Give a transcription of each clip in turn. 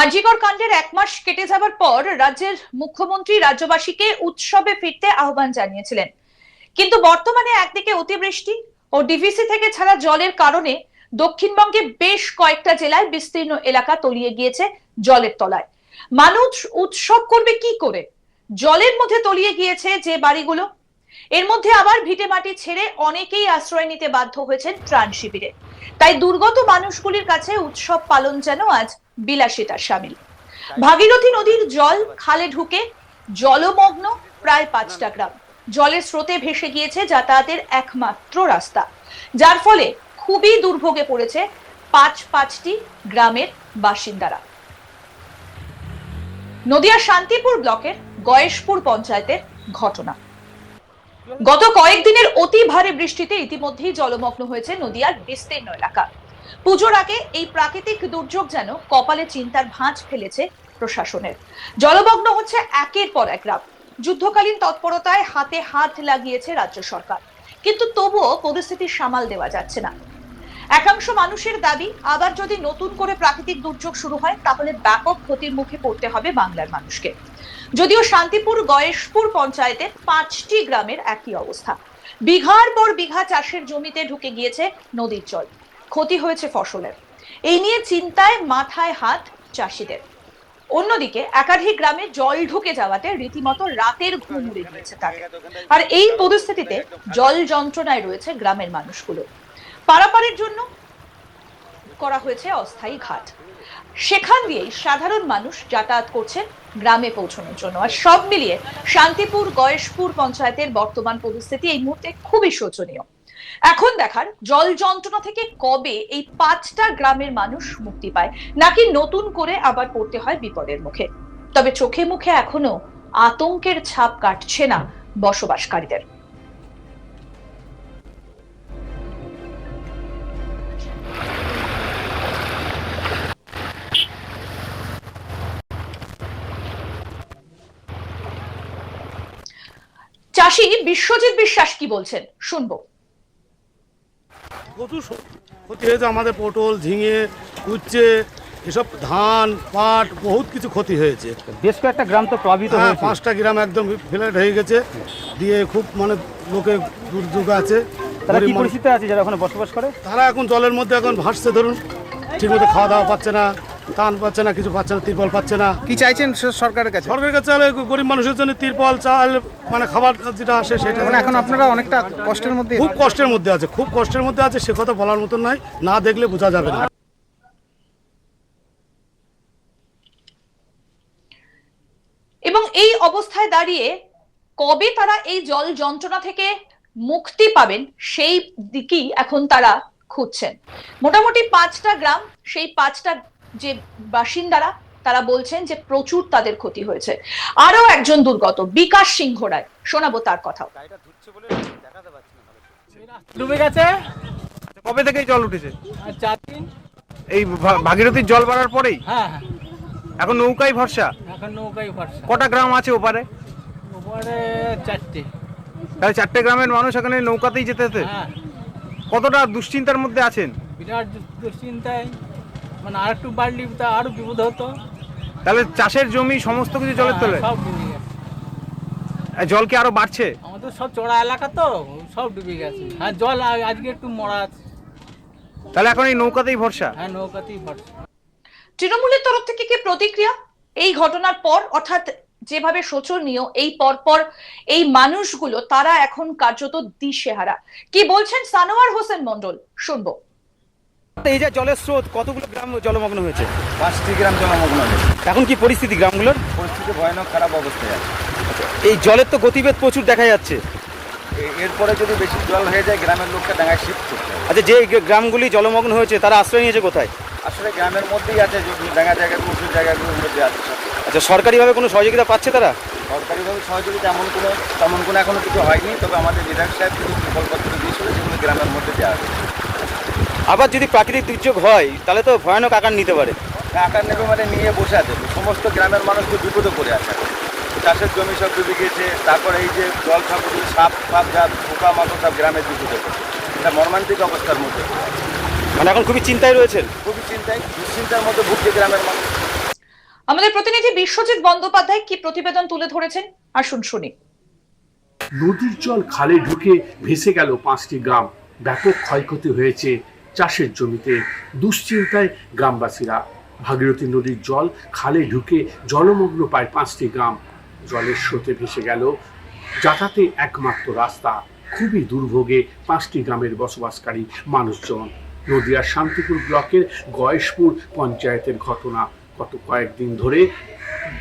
আরজিকর কাণ্ডের এক মাস কেটে যাবার পর রাজ্যের মুখ্যমন্ত্রী রাজ্যবাসীকে উৎসবে ফিরতে আহ্বান জানিয়েছিলেন। কিন্তু বর্তমানে একদিকে অতিবৃষ্টি ও ডিভিসি থেকে ছাড়া জলের কারণে দক্ষিণবঙ্গে বেশ কয়েকটা জেলায় বিস্তীর্ণ এলাকা তলিয়ে গিয়েছে জলের তলায়। মানুষ উৎসব করবে কি করে? জলের মধ্যে তলিয়ে গিয়েছে যে বাড়িগুলো। এর মধ্যে আবার ভিটে মাটি ছেড়ে অনেকেই আশ্রয় নিতে বাধ্য হয়েছেন ত্রাণ শিবিরে। তাই দুর্গত মানুষগুলির কাছে উৎসব পালন যেন আজ বিলাসিতার সামিল। ভাগীরথী নদীর জল খালে ঢুকে জলমগ্ন প্রায় পাঁচটা গ্রাম। জলের স্রোতে ভেসে গিয়েছে যাতায়াতের একমাত্র রাস্তা। যার ফলে খুবই দুর্ভোগে পড়েছে পাঁচ পাঁচটি গ্রামের বাসিন্দারা। নদিয়া শান্তিপুর ব্লকের গয়েশপুর পঞ্চায়েতের ঘটনা। গত কয়েকদিনের অতি ভারী বৃষ্টিতে ইতিমধ্যেই জলমগ্ন হয়েছে নদিয়ার বিস্তীর্ণ এলাকা। পুজোর আগে এই প্রাকৃতিক দুর্যোগ যেন কপালে চিন্তার ভাঁজ ফেলেছে প্রশাসনের। জলমগ্ন হচ্ছে একের পর এক গ্রাম যুদ্ধকালীন তৎপরতায় হাতে হাত লাগিয়েছে রাজ্য সরকার। কিন্তু তবুও পরিস্থিতি সামাল দেওয়া যাচ্ছে না। একাংশ মানুষের দাবি, আবার যদি নতুন করে প্রাকৃতিক দুর্যোগ শুরু হয়, তাহলে ব্যাপক ক্ষতির মুখে পড়তে হবে বাংলার মানুষকে। যদিও শান্তিপুর গয়েশপুর পঞ্চায়েতের পাঁচটি গ্রামের একই অবস্থা। বিঘার পর বিঘা চাষের জমিতে ঢুকে গিয়েছে নদীর জল। ক্ষতি হয়েছে ফসলের। এই নিয়ে চিন্তায় মাথায় হাত চাষিদের। অন্যদিকে একাধিক গ্রামে জল ঢুকে যাওয়াতে রীতিমতো রাতের ঘুম উড়ে গিয়েছে তাকে আর এই পরিস্থিতিতে জল যন্ত্রণায় রয়েছে গ্রামের মানুষগুলো। পারাপারের জন্য করা হয়েছে অস্থায়ী ঘাট। সেখান দিয়েই সাধারণ মানুষ যাতায়াত করছেন গ্রামে পৌঁছানোর জন্য। আর সব মিলিয়ে শান্তিপুর, গয়েশপুর পঞ্চায়েতের বর্তমান পরিস্থিতি এই মুহূর্তে খুবই শোচনীয়। এখন দেখার জল যন্ত্রণা থেকে কবে এই পাঁচটা গ্রামের মানুষ মুক্তি পায়, নাকি নতুন করে আবার পড়তে হয় বিপদের মুখে? তবে চোখে মুখে এখনও আতঙ্কের ছাপ কাটছে না বসবাসকারীদের। চাষি বিশ্বজিৎ বিশ্বাস কি বলছেন? শুনব। প্রচুর ক্ষতি হয়েছে আমাদের পটল ঝিঙে উচ্ছে এসব ধান পাট বহুত কিছু ক্ষতি হয়েছে। বেশ কয়েকটা গ্রাম তো প্রভাবিত হ্যাঁ পাঁচটা গ্রাম একদম ফ্ল্যাট হয়ে গেছে। দিয়ে খুব মানে লোকে দুর্যোগ আছে তারা কি পরিস্থিতি আছে যারা ওখানে বসবাস করে? তারা এখন জলের মধ্যে এখন ভাসছে ধরুন। ঠিকমতো খাওয়া দাওয়া পাচ্ছে না। ধান পাচ্ছে না কিছু পাচ্ছে না তিরপল পাচ্ছে না। কি চাইছেন সরকারের কাছে? সরকারের কাছে চাইলে গরিব মানুষের জন্য তিরপল চাল মানে খাবার যেটা আসে সেটা। মানে এখন আপনারা অনেকটা কষ্টের মধ্যে খুব কষ্টের মধ্যে আছে খুব কষ্টের মধ্যে আছে সে কথা বলার মতন নয় না দেখলে বোঝা যাবে না। এবং এই অবস্থায় দাঁড়িয়ে কবে তারা এই জল যন্ত্রণা থেকে মুক্তি পাবেন সেই দিকেই এখন তারা খুঁজছেন। মোটামুটি পাঁচটা গ্রাম সেই পাঁচটা যে বাসিন্দারা তারা বলছেন যে প্রচুর তাদের ক্ষতি হয়েছে। আরও একজন দুর্গত বিকাশ সিংহ রায়। শোনাবো তার কথাও। ডুবে গেছে? কবে থেকে জল উঠেছে? আর চার দিন। এই ভা- ভাগীরথীর জল বাড়ার পরেই? হ্যাঁ হ্যাঁ। এখন নৌকাই ভরসা? এখন নৌকাই ভরসা। কটা গ্রাম আছে ওপারে? ওপরে চারটে। তাহলে চারটে গ্রামের মানুষ এখানে নৌকাতেই যেতে হ্যাঁ। কতটা দুশ্চিন্তার মধ্যে আছেন? বিরাট দুশ্চিন্তায়। মানে আর একটু বাড়লি তা আরও বিপদ হতো। তাহলে চাষের জমি সমস্ত কিছু জলের হ্যাঁ, তলে? সব ডুবে গেছে। জল কি আরও বাড়ছে? আমাদের সব চড়া এলাকা তো সব ডুবে গেছে। হ্যাঁ জল আ- আজকে একটু মরা আছে। তাহলে এখন এই নৌকাতেই ভরসা? হ্যাঁ নৌকাতেই ভরসা। তৃণমূলের তরফ থেকে কি প্রতিক্রিয়া? এই ঘটনার পর অর্থাৎ যেভাবে শোচনীয় এই পরপর এই মানুষগুলো তারা এখন কার্যত দিশেহারা। কি বলছেন সানোয়ার হোসেন মন্ডল শুনব। এই যে জলের স্রোত কতগুলো গ্রাম জলমগ্ন হয়েছে? পাঁচটি গ্রাম জলমগ্ন হয়েছে। এখন কি পরিস্থিতি গ্রামগুলোর? পরিস্থিতি ভয়ানক খারাপ অবস্থায় আছে। এই জলের তো গতিবেগ প্রচুর দেখা যাচ্ছে। এরপরে যদি বেশি জল হয়ে যায় গ্রামের লোককে ডাঙায় শিফট করতে হবে। আচ্ছা যে গ্রামগুলি জলমগ্ন হয়েছে তারা আশ্রয় নিয়েছে কোথায়? আসলে গ্রামের মধ্যেই আছে যে ডাঙা জায়গাগুলো উঁচু জায়গাগুলোর মধ্যে আছে। সব। আচ্ছা সরকারিভাবে কোনো সহযোগিতা পাচ্ছে তারা? সরকারিভাবে সহযোগিতা এমন কোনো তেমন কোনো এখনও কিছু হয়নি তবে আমাদের বিধায়ক সাহেব কিছু প্রকল্পত্র দিয়েছিল যেগুলো গ্রামের মধ্যে দেওয়া হবে আবার যদি প্রাকৃতিক দুর্যোগ হয় তাহলে তো ভয়ানক আকার নিতে পারে। আকার নেবে মানে নিয়ে বসে আছে। সমস্ত গ্রামের মানুষ তো বিপদে পড়ে আছে। চাষের জমি সব ডুবে গিয়েছে। তারপরে এই যে জল ঠাকুর সাপ ফাপ যা পোকা মাকড় সব গ্রামের বিপদে পড়ে। এটা মর্মান্তিক অবস্থার মধ্যে। মানে এখন খুবই চিন্তায় রয়েছেন? খুবই চিন্তায় দুশ্চিন্তার মধ্যে ভুগছে গ্রামের মানুষ। আমাদের প্রতিনিধি বিশ্বজিৎ বন্দ্যোপাধ্যায় কি প্রতিবেদন তুলে ধরেছেন? আসুন শুনি। নদীর জল খালে ঢুকে ভেসে গেল পাঁচটি গ্রাম। ব্যাপক ক্ষয়ক্ষতি হয়েছে চাষের জমিতে দুশ্চিন্তায় গ্রামবাসীরা। ভাগীরথী নদীর জল খালে ঢুকে জলমগ্ন পায় পাঁচটি গ্রাম জলের স্রোতে ভেসে গেল। যাতায়াতে একমাত্র রাস্তা, খুবই দুর্ভোগে পাঁচটি গ্রামের বসবাসকারী মানুষজন। নদিয়ার শান্তিপুর ব্লকের গয়েশপুর পঞ্চায়েতের ঘটনা। গত কয়েকদিন ধরে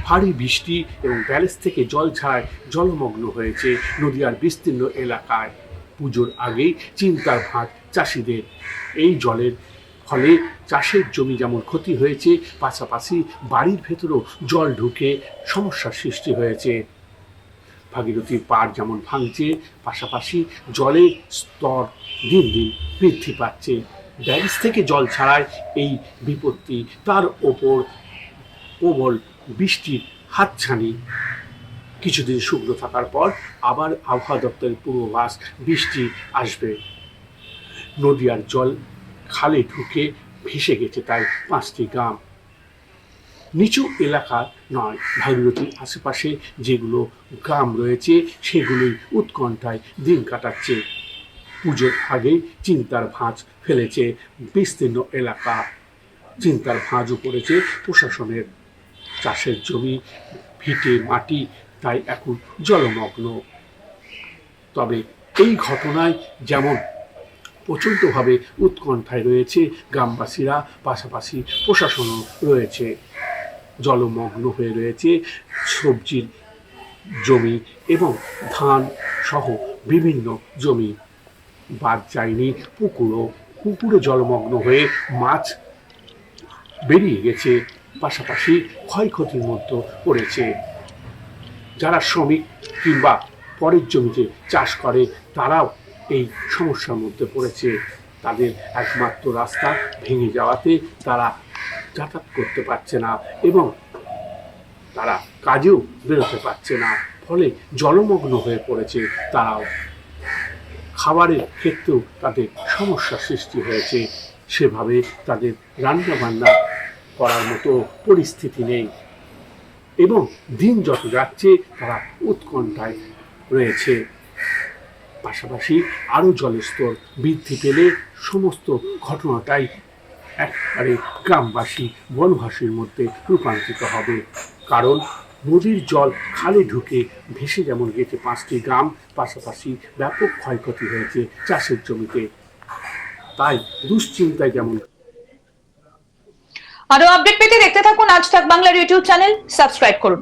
ভারী বৃষ্টি এবং ব্যালেজ থেকে জল ছাড়ায় জলমগ্ন হয়েছে নদিয়ার বিস্তীর্ণ এলাকায়। পুজোর আগেই চিন্তার ভাঁজ চাষিদের। এই জলের ফলে চাষের জমি যেমন ক্ষতি হয়েছে, পাশাপাশি বাড়ির ভেতরেও জল ঢুকে সমস্যার সৃষ্টি হয়েছে। ভাগীরথীর পাড় যেমন ভাঙছে, পাশাপাশি জলের স্তর দিন দিন বৃদ্ধি পাচ্ছে। ব্যারিজ থেকে জল ছাড়ায় এই বিপত্তি, তার ওপর প্রবল বৃষ্টির হাতছানি। কিছুদিন শুকনো থাকার পর আবার আবহাওয়া দপ্তরের পূর্বাভাস, বৃষ্টি আসবে। নদিয়ার জল খালে ঢুকে ভেসে গেছে তাই পাঁচটি গ্রাম। নিচু এলাকা নয়। ভাগীরথীর আশেপাশে যেগুলো গ্রাম রয়েছে, সেগুলোই উৎকণ্ঠায় দিন কাটাচ্ছে। পুজোর আগে চিন্তার ভাঁজ ফেলেছে বিস্তীর্ণ এলাকা। চিন্তার ভাঁজও পড়েছে প্রশাসনের। চাষের জমি, ভিটে, মাটি, তাই এখন জলমগ্ন। তবে এই ঘটনায় যেমন প্রচণ্ডভাবে উৎকণ্ঠায় রয়েছে। গ্রামবাসীরা পাশাপাশি প্রশাসনও রয়েছে। জলমগ্ন হয়ে রয়েছে। সবজির জমি এবং ধান সহ বিভিন্ন জমি। বাদ যায়নি, পুকুরও। পুকুরে জলমগ্ন হয়ে মাছ বেরিয়ে গেছে। পাশাপাশি ক্ষয়ক্ষতির মধ্যে পড়েছে। যারা শ্রমিক কিংবা পরের জমিতে চাষ করে, তারাও এই সমস্যার মধ্যে পড়েছে। তাদের একমাত্র রাস্তা ভেঙে যাওয়াতে তারা যাতায়াত করতে পারছে না এবং তারা কাজেও বেরোতে পারছে না। ফলে জলমগ্ন হয়ে পড়েছে তারাও। খাবারের ক্ষেত্রেও তাদের সমস্যার সৃষ্টি হয়েছে। সেভাবে তাদের রান্না বান্না করার মতো পরিস্থিতি নেই এবং দিন যত যাচ্ছে তারা উৎকণ্ঠায় রয়েছে। পাশাপাশি আরও জলের স্তর বৃদ্ধি পেলে সমস্ত ঘটনাটাই একবারে গ্রামবাসী বনবাসীর মধ্যে রূপান্তরিত হবে। কারণ নদীর জল খালে ঢুকে ভেসে যেমন গেছে পাঁচটি গ্রাম, পাশাপাশি ব্যাপক ক্ষয়ক্ষতি হয়েছে চাষের জমিতে। তাই দুশ্চিন্তায় যেমন আরও আপডেট পেতে দেখতে থাকুন আজ তাক বাংলার ইউটিউব চ্যানেল। সাবস্ক্রাইব করুন।